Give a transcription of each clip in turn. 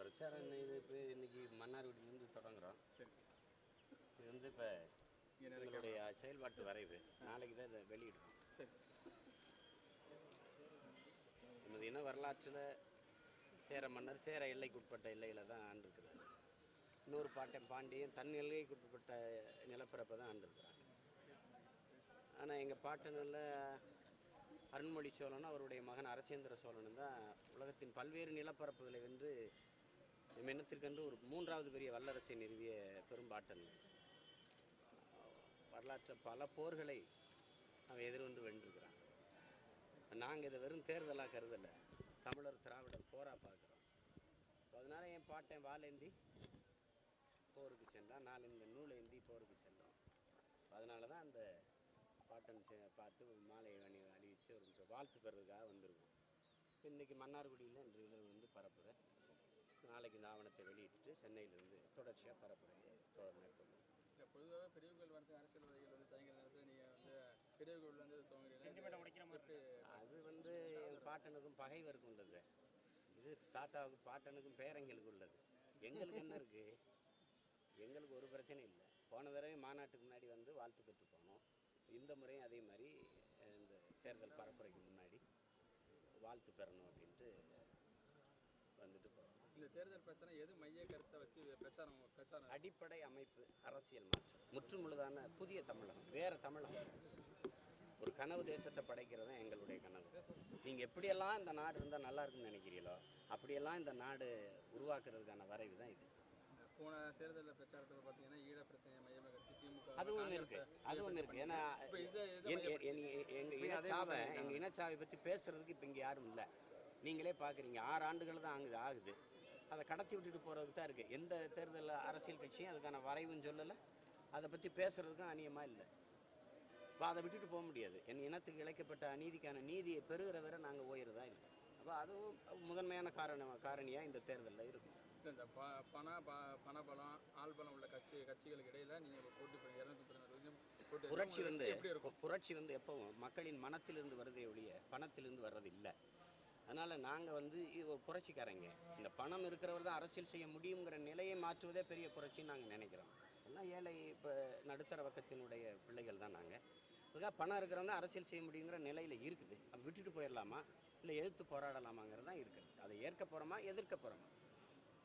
பிரச்சாரம் இது? இப்போ இன்னைக்கு மன்னார்குடியிலேருந்து தொடங்குறோம். சரி இது வந்து இப்போ எங்களுடைய செயல்பாட்டு வரைவு. நாளைக்கு தான் இதை வெளியிடுறோம். சரி சரி. நமது இன வரலாற்றில் சேர மன்னர் சேர எல்லைக்குட்பட்ட எல்லையில் தான் ஆண்டிருக்கிறார். இன்னொரு பாட்டன் பாண்டியன் தன் எல்லைக்குட்பட்ட நிலப்பரப்பை தான் ஆண்டிருக்கிறாங்க ஆனால் எங்கள் பாட்டனில் அருண்மொழி சோழனும் அவருடைய மகன் அரசேந்திர சோழனும் தான் உலகத்தின் பல்வேறு நிலப்பரப்புகளை வென்று எம் இனத்திற்கென்று ஒரு மூன்றாவது பெரிய வல்லரசை நிறுவிய பெரும்பாட்டன். வரலாற்று பல போர்களை அவன் எதிர்கொண்டு வென்றிருக்கிறான். நாங்கள் இதை வெறும் தேர்தலாக கருதலை. தமிழர் திராவிடர் போரா பார்க்குறோம். அதனால என் பாட்டேன் வாலேந்தி போருக்கு சென்றான். நாலு இந்த நூலேந்தி போருக்கு சென்றோம். அதனால தான் அந்த பாட்டன் செ- பார்த்து ஒரு மாலை அணி அணிவிச்சு ஒரு வாழ்த்து பெறதுக்காக வந்திருக்கோம். இன்றைக்கி மன்னார்குடியில் இன்று வந்து பரப்புகிறேன் நாளைக்கு இந்த ஆவணத்தை வெளியிட்டு சென்னையிலிருந்து தொடர்ச்சியாக பரப்புரையை தொடர் மேற்கொள்ளும். இல்லை பொதுவாகவே பெரியவர்கள் வந்து அரசியல்வாதிகள் வந்து தயங்குற நேரத்தில் நீங்கள் வந்து பெரியவர்கள் வந்து துவங்குறீங்க எப்படி அது வந்து என் பாட்டனுக்கும் பகைவருக்கும் உள்ளது இது தாத்தாவுக்கும் பாட்டனுக்கும் பேரங்களுக்கு உள்ளது. எங்களுக்கு என்ன இருக்கு? எங்களுக்கு ஒரு பிரச்சனை இல்லை. போன தடவை மாநாட்டுக்கு முன்னாடி வந்து வாழ்த்து பெற்று போனோம். இந்த முறையும் அதே மாதிரி இந்த தேர்தல் பரப்புரைக்கு முன்னாடி வாழ்த்து பெறணும் அப்படின்ட்டு வந்துட்டு போகிறோம் இந்த தேர்தல் பிரச்சனை எது மைய கருத்தை வச்சு பிரச்சாரம் பிரச்சாரம் அடிப்படை அமைப்பு அரசியல் மாற்றம். முற்றுமுழுதான புதிய தமிழகம் வேற தமிழகம். ஒரு கனவு தேசத்தை படைக்கிறது தான் எங்களுடைய கனவு. நீங்கள் எப்படியெல்லாம் இந்த நாடு இருந்தால் நல்லா இருக்குன்னு நினைக்கிறீங்களோ அப்படியெல்லாம் இந்த நாடு உருவாக்குறதுக்கான வரைவு தான் இது. போன தேர்தல் பிரச்சாரத்தில் பார்த்தீங்கன்னா ஈழ பிரச்சனையை மையமாக கருத்தி திமுக அதுவும் இருக்கு. அதுவும் இருக்கு. ஏன்னா இப்போ இது இது என்- என்- என்- எங்க இனச்சாவை எங்க இனச்சாவை பற்றி பேசுறதுக்கு இப்போ இங்கே யாரும் இல்லை. நீங்களே பார்க்குறீங்க ஆறு ஆண்டுகள் தான் ஆகுது ஆகுது. அதை கடத்தி விட்டுட்டு போகிறதுக்கு தான் இருக்குது எந்த தேர்தல் அரசியல் கட்சியும் அதுக்கான வரைவும் சொல்லலை. அதை பற்றி பேசுறதுக்கும் அநியமாக இல்லை. இப்போ அதை விட்டுட்டு போக முடியாது. என் இனத்துக்கு இழைக்கப்பட்ட அநீதிக்கான நீதியை பெறுகிற வரை நாங்கள் ஓயிறதா இல்லை. அப்போ அதுவும் முதன்மையான காரணம் காரணியாக இந்த தேர்தலில் இருக்கும். இந்த ப பண ப பணபலம் ஆள்பலம் உள்ள கட்சி கட்சிகளுக்கு இடையில நீங்கள் போட்டி பண்ணி இரநூத்தி புரட்சி வந்து புரட்சி வந்து எப்பவும் மக்களின் மனத்திலிருந்து வருதே ஒழிய பணத்திலிருந்து வர்றது இல்லை. அதனால் நாங்கள் வந்து ஒரு புரட்சிக்காரங்க. இந்த பணம் இருக்கிறவர் தான் அரசியல் செய்ய முடியுங்கிற நிலையை மாற்றுவதே பெரிய புரட்சின்னு நாங்கள் நினைக்கிறோம். எல்லாம் ஏழை இப்போ நடுத்தர வக்கத்தினுடைய பிள்ளைகள் தான் நாங்கள் அதுக்காக பணம் இருக்கிறவங்க தான் அரசியல் செய்ய முடியுங்கிற நிலையில் இருக்குது. அப்போ விட்டுட்டு போயிடலாமா? இல்லை எதிர்த்து போராடலாமாங்கிறது தான் இருக்குது. அதை ஏற்க போகிறோமா எதிர்க்க போகிறோமா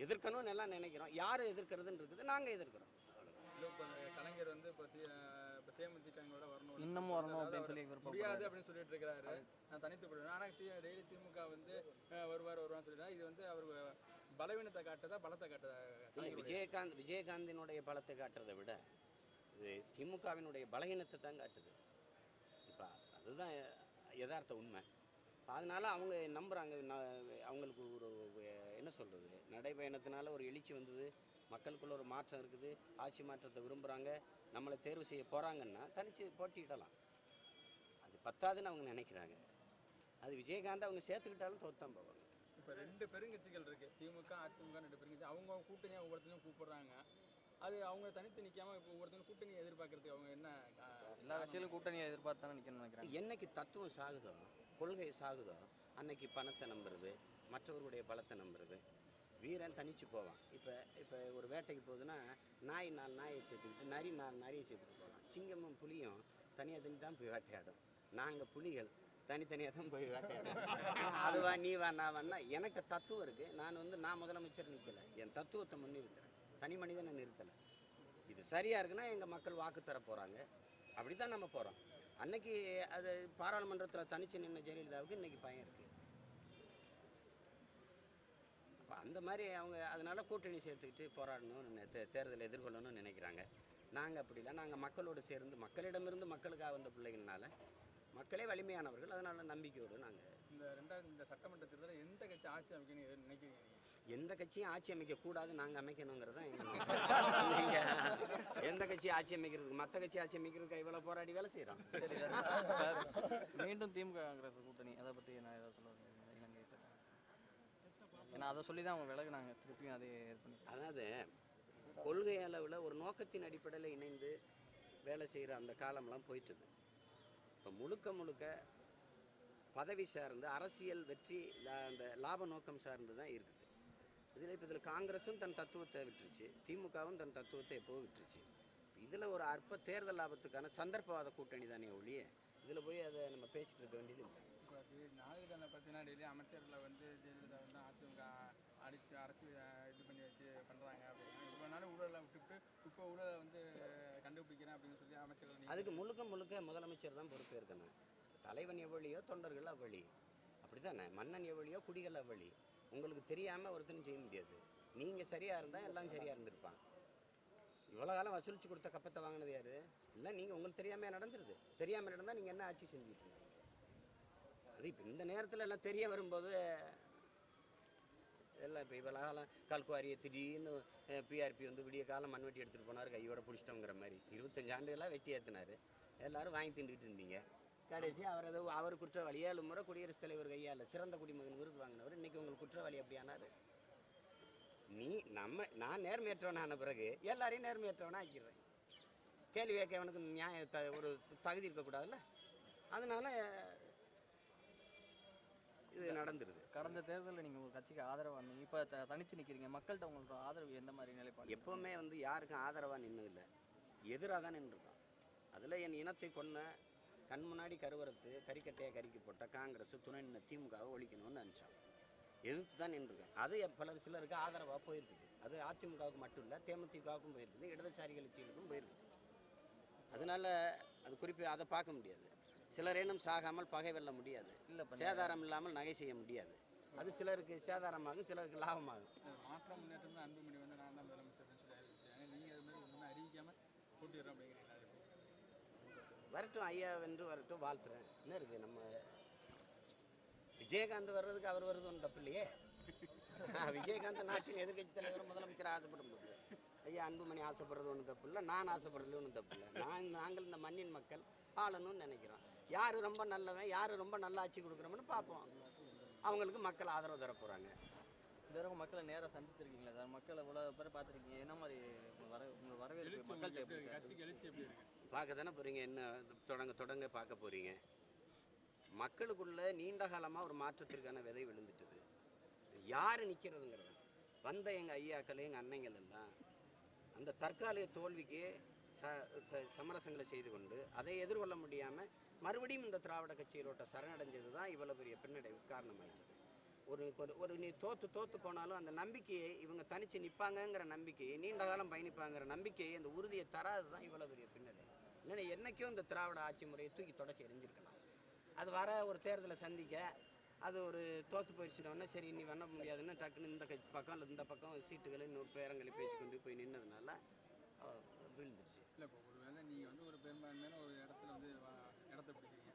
எதிர்க்கணும்னு எல்லாம் நினைக்கிறோம். யார் எதிர்க்கிறதுன்னு இருக்குது? நாங்கள் எதிர்க்கிறோம். கலைஞர் வந்து இப்போ தி- இப்போ தேமுதிகங்களோட வரணும் இன்னமும் வரணும் அப்படின்னு சொல்லி முடியாது அப்படின்னு சொல்லிட்டு இருக்கிறாரு. நான் தனித்து போடுவேன் ஆனால் தி டெய்லி திமுக வந்து வருவார் வருவான்னு சொல்லிட்டு இது வந்து அவர் பலவீனத்தை காட்டுதா பலத்தை இல்லை விஜயகாந்த் விஜயகாந்தினுடைய பலத்தை காட்டுறதை விட இது திமுகவினுடைய பலகீனத்தை தான் காட்டுது. இப்போ அதுதான் யதார்த்த உண்மை. அதனால அவங்க நம்புகிறாங்க அவங்களுக்கு ஒரு என்ன சொல்கிறது நடைபயணத்தினால ஒரு எழுச்சி வந்தது. மக்களுக்குள்ள ஒரு மாற்றம் இருக்குது ஆட்சி மாற்றத்தை விரும்புகிறாங்க நம்மளை தேர்வு செய்ய போகிறாங்கன்னா தனித்து போட்டியிடலாம். அது பத்தாதுன்னு அவங்க நினைக்கிறாங்க. அது விஜயகாந்த் அவங்க சேர்த்துக்கிட்டாலும் தோத்தான் போவாங்க. இப்போ ரெண்டு பெருங்கட்சிகள் இருக்கு. திமுக அதிமுக ரெண்டு பெருங்கட்சி. அவங்க அவங்க கூட்டணியாக ஒவ்வொருத்தரையும் கூப்பிடுறாங்க. அது அவங்க தனித்து நிற்காம இப்போ ஒவ்வொருத்தரும் கூட்டணி எதிர்பார்க்கறதுக்கு அவங்க என்ன எல்லா கட்சியிலும் கூட்டணியை எதிர்பார்த்து தானே நிற்கணும்னு நினைக்கிறேன் என்னைக்கு தத்துவம் சாகுதோ கொள்கை சாகுதோ அன்னைக்கு பணத்தை நம்புறது மற்றவர்களுடைய பலத்தை நம்புறது வீரன் தனிச்சு போவான். இப்போ இப்போ ஒரு வேட்டைக்கு போகுதுன்னா நாய் நாலு நாயை சேர்த்துக்கிட்டு நரி நாலு நரியை சேர்த்துட்டு போகலாம் சிங்கமும் புலியும் தனியாக தனி தான் போய் வேட்டையாடும். நாங்கள் புலிகள் தனித்தனியாக தான் போய் வேட்டையாடுவோம். அதுவா நீ வா நான் வேணா எனக்கு தத்துவம் இருக்குது நான் வந்து நான் முதலமைச்சர் நிற்கலை என் தத்துவத்தை முன்னிறுத்துறேன் தனி மனிதனை நிறுத்தலை. இது சரியாக இருக்குன்னா எங்கள் மக்கள் வாக்கு தர போகிறாங்க அப்படி தான் நம்ம போகிறோம் அன்னைக்கு அது பாராளுமன்றத்தில் தனிச்சு நின்ன ஜெயலலிதாவுக்கு இன்னைக்கு பயம் இருக்குது அப்போ அந்த மாதிரி அவங்க அதனால கூட்டணி சேர்த்துக்கிட்டு போராடணும் தே தேர்தலை எதிர்கொள்ளணும்னு நினைக்கிறாங்க நாங்கள் அப்படி இல்லை நாங்கள் மக்களோடு சேர்ந்து மக்களிடமிருந்து மக்களுக்காக வந்த பிள்ளைங்கனால மக்களே வலிமையானவர்கள் அதனால நம்பிக்கையோடு நாங்கள் இந்த ரெண்டாயிரம் இந்த சட்டமன்ற தேர்தலில் எந்த கட்சி ஆட்சி அமைக்கணும் நினைக்கிறீங்க நீங்க? எந்த கட்சியும் ஆட்சி அமைக்கக்கூடாது நாங்கள் அமைக்கணுங்கிறது தான் எங்கள் நீங்கள் எந்த கட்சி ஆட்சி அமைக்கிறதுக்கு மற்ற கட்சி ஆட்சி அமைக்கிறதுக்கு இவ்வளோ போராடி வேலை செய்கிறோம் சரி சார் மீண்டும் திமுக காங்கிரஸ் கூட்டணி அதை பற்றி நான் ஏதாவது சொல்ல வரேன். இலங்கை பற்றி. ஏன்னா அதை சொல்லி தான் அவங்க விலகுனாங்க திருப்பியும் அதே இது பண்ணி அதாவது கொள்கை அளவில் ஒரு நோக்கத்தின் அடிப்படையில் இணைந்து வேலை செய்கிற அந்த காலம்லாம் போயிட்டுது. இப்போ முழுக்க முழுக்க பதவி சார்ந்து அரசியல் வெற்றி அந்த லாப நோக்கம் சார்ந்து தான் இருக்குது. இதில் இப்போ இதில் காங்கிரஸும் தன் தத்துவத்தை விட்டுருச்சு திமுகவும் தன் தத்துவத்தை எப்போ விட்டுருச்சு. இதில் ஒரு அற்ப தேர்தல் லாபத்துக்கான சந்தர்ப்பவாத கூட்டணி தானே ஒழிய இதில் போய் அதை நம்ம பேசிட்டு இருக்க வேண்டியது இல்லை. நாளைக்கு பார்த்தீங்கன்னா டெய்லி அமைச்சர்களை வந்து ஜெயலலிதா வந்து அதிமுக அடித்து அரைச்சி இது பண்ணி வச்சு பண்ணுறாங்க அப்படின்னா இவ்வளோ நாள் ஊழலாம் விட்டுவிட்டு இப்போ ஊழலை வந்து கண்டுபிடிக்கிறேன் அப்படின்னு சொல்லி அமைச்சர்கள் அதுக்கு முழுக்க முழுக்க முதலமைச்சர் தான் பொறுப்பேற்கணும் தலைவன் எவ்வளியோ தொண்டர்கள் அவ்வளி. அப்படித்தானே? மன்னன் எவ்வளியோ குடிகள் அவ்வளி. உங்களுக்கு தெரியாமல் ஒருத்தனும் செய்ய முடியாது. நீங்கள் சரியாக இருந்தால் எல்லாம் சரியாக இருந்திருப்பான். இவ்வளோ காலம் வசூலித்து கொடுத்த கப்பத்தை வாங்கினது யாரு? இல்லை நீங்கள் உங்களுக்கு தெரியாமல் நடந்துருது. தெரியாமல் நடந்தால் நீங்கள் என்ன ஆட்சி செஞ்சுட்டு அது இப்போ இந்த நேரத்தில் எல்லாம் தெரிய வரும்போது எல்லாம் இப்போ இவ்வளோ கல்குவாரியை திடீர்னு பிஆர்பி வந்து விடிய காலம் மண்வெட்டி எடுத்துகிட்டு போனார் கையோட பிடிச்சிட்டோங்கிற மாதிரி. இருபத்தஞ்சு ஆண்டுகளாக வெட்டி ஏற்றினார் எல்லாரும் வாங்கி தின்றுட்டு இருந்தீங்க. கடைசி அவர் ஏதோ அவர் குற்றவாளி ஏழு முறை குடியரசுத் தலைவர் கையால் சிறந்த குடிமகன் விருது வாங்கினவர். இன்னைக்கு உங்களுக்கு குற்றவாளி அப்படியானார் நீ நம்ம நான் நேர்மையற்றவனான பிறகு எல்லாரையும் நேர்மையற்றவனாக ஆக்கிடுறேன். கேள்வி கேட்கவனுக்கு நியாய ஒரு தகுதி இருக்கக்கூடாதுல்ல? அதனால இது நடந்துருது. கடந்த தேர்தலில் நீங்கள் ஒரு கட்சிக்கு ஆதரவாக இருந்தீங்க. இப்போ த தனிச்சு நிற்கிறீங்க மக்கள்கிட்ட உங்களோட ஆதரவு எந்த மாதிரி நிலைப்பாடு? எப்போவுமே வந்து யாருக்கும் ஆதரவாக நின்னதில்லை. எதிராக தான் நின்றுருக்கோம். அதில் என் இனத்தை கொன்ன கண் முன்னாடி கருவறுத்து கறிக்கட்டையை கறிக்கு போட்ட காங்கிரஸ் துணை நின்ன திமுகவை ஒழிக்கணும்னு நினச்சோம். எதிர்த்து தான் நின்றுருக்கேன் அது பல சிலருக்கு ஆதரவாக போயிருக்குது. அது அதிமுகவுக்கு மட்டும் இல்லை தேமுதிகவுக்கும் போயிருக்குது இடதுசாரி கட்சிகளுக்கும் போயிருக்குது. அதனால அது குறிப்பாக அதை பார்க்க முடியாது. சிலரேனும் சாகாமல் பகை வெல்ல முடியாது. இல்லை சேதாரம் இல்லாமல் நகை செய்ய முடியாது. அது சிலருக்கு சேதாரமாகும் சிலருக்கு லாபமாகும். மாற்றம் முன்னேற்றம் அன்புமணி வந்து நான் தான் முதலமைச்சர்னு சொல்லி அறிவிச்சிருக்காங்க நீங்கள் அது மாதிரி ஒன்றுமே அறிவிக்காமல் போட்டிடுறோம் அப்படிங்கிறீங்களா அது எப்படி? வரட்டும் ஐயா வென்று வரட்டும் வாழ்த்துறேன். என்ன இருக்கு நம்ம விஜயகாந்த் வர்றதுக்கு அவர் வருது ஒன்றும் தப்பு இல்லையே? விஜயகாந்த் நாட்டின் எதிர்க்கட்சி தலைவர் முதலமைச்சர் ஆசைப்படும் போது. ஐயா அன்புமணி ஆசைப்படுறது ஒன்றும் தப்பு இல்லை நான் ஆசைப்படுறது ஒன்றும் தப்பு இல்லை. நான் நாங்கள் இந்த மண்ணின் மக்கள் ஆளணும்னு நினைக்கிறோம். யார் ரொம்ப நல்லவன் யார் ரொம்ப நல்ல ஆட்சி கொடுக்குறோம்னு பார்ப்போம். அவங்களுக்கு மக்கள் ஆதரவு தர போகிறாங்க இந்த தடவை மக்களை நேராக சந்திச்சிருக்கீங்களா? சார் மக்களை இவ்வளோ பேர் பார்த்துருக்கீங்க. என்ன மாதிரி வர உங்கள் வரவேற்பு இருக்கு? பார்க்க தானே போகிறீங்க என்ன தொடங்க தொடங்க பார்க்க போகிறீங்க மக்களுக்குள்ள நீண்ட காலமாக ஒரு மாற்றத்திற்கான விதை விழுந்துட்டுது. யார் நிற்கிறதுங்கிறது வந்த எங்கள் ஐயாக்கள் எங்கள் அன்னைங்கள் எல்லாம் அந்த தற்காலிக தோல்விக்கு ச ச- சமரசங்களை செய்து கொண்டு அதை எதிர்கொள்ள முடியாமல் மறுபடியும் இந்த திராவிட கட்சிகளோட்ட சரணடைஞ்சது தான் இவ்வளோ பெரிய பின்னடைவுக்கு காரணமாயிட்டது. ஒரு ஒரு- ஒரு நீ தோற்று தோற்று போனாலும் அந்த நம்பிக்கையை இவங்க தனித்து நிற்பாங்கங்கிற நம்பிக்கையை நீண்ட காலம் பயணிப்பாங்கிற நம்பிக்கையை அந்த உறுதியை தராது தான் இவ்வளோ பெரிய பின்னடைவு. இல்லைன்னா என்றைக்கும் இந்த திராவிட ஆட்சி முறையை தூக்கி தொடச்சி எரிஞ்சிருக்கலாம். அது வர ஒரு தேர்தலை சந்திக்க அது ஒரு தோத்து போயிடுச்சுனோடனே சரி நீ பண்ண முடியாதுன்னு டக்குன்னு இந்த கட்சி பக்கம் இல்லை இந்த பக்கம் சீட்டுகளை இன்னொரு பேரங்களை பேசிக்கொண்டு போய் நின்னதுனால விழுந்துருச்சு. இல்லை இப்போ ஒருவேளை நீங்கள் வந்து ஒரு பெரும்பான்மையான ஒரு இடத்துல வந்து வா- இடத்த பிடிக்கிறீங்க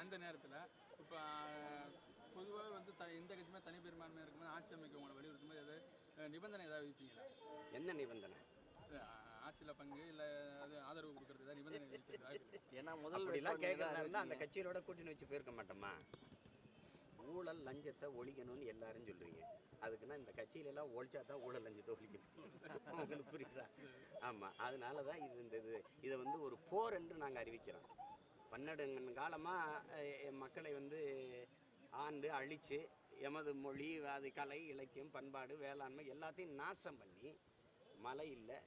அந்த நேரத்தில் இப்போ பொதுவாக வந்து த எந்த கட்சியுமே தனி பெரும்பான்மை இருக்கும்போது ஆட்சி அமைக்க உங்களை வலியுறுத்தும் போது நிபந்தனை ஏதாவது விதிப்பீங்களா என்ன நிபந்தனை? ஆட்சியில பங்கு இல்லை அது ஆதரவு கொடுக்கறது ஏதாவது நிபந்தனை. ஏன்னா முதல் கேட்கறதா இருந்தால் அந்த கட்சியிலோட கூட்டணி வச்சு போயிருக்க மாட்டோமா? ஊழல் லஞ்சத்தை ஒழிக்கணும்னு எல்லாரும் சொல்கிறீங்க அதுக்குன்னா இந்த கட்சியில எல்லாம் ஒழிச்சா தான் ஊழல் லஞ்சத்தை ஒழிக்கணும். உங்களுக்கு புரியுதா? ஆமாம் அதனால தான் இது இந்த இது. இதை வந்து ஒரு போர் என்று நாங்கள் அறிவிக்கிறோம். பன்னெண்டு காலமாக மக்களை வந்து ஆண்டு அழித்து எமது மொழி அது கலை இலக்கியம் பண்பாடு வேளாண்மை எல்லாத்தையும் நாசம் பண்ணி மலை இல்லை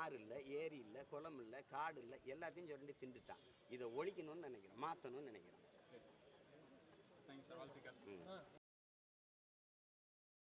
ஆறு இல்லை ஏரி இல்லை குளம் இல்லை காடு இல்லை எல்லாத்தையும் சொல்லி திண்டுட்டான். இதை ஒழிக்கணும்னு நினைக்கிறோம். மாற்றணும்னு நினைக்கிறோம். சார் வாழ்த்துக்கள் ம்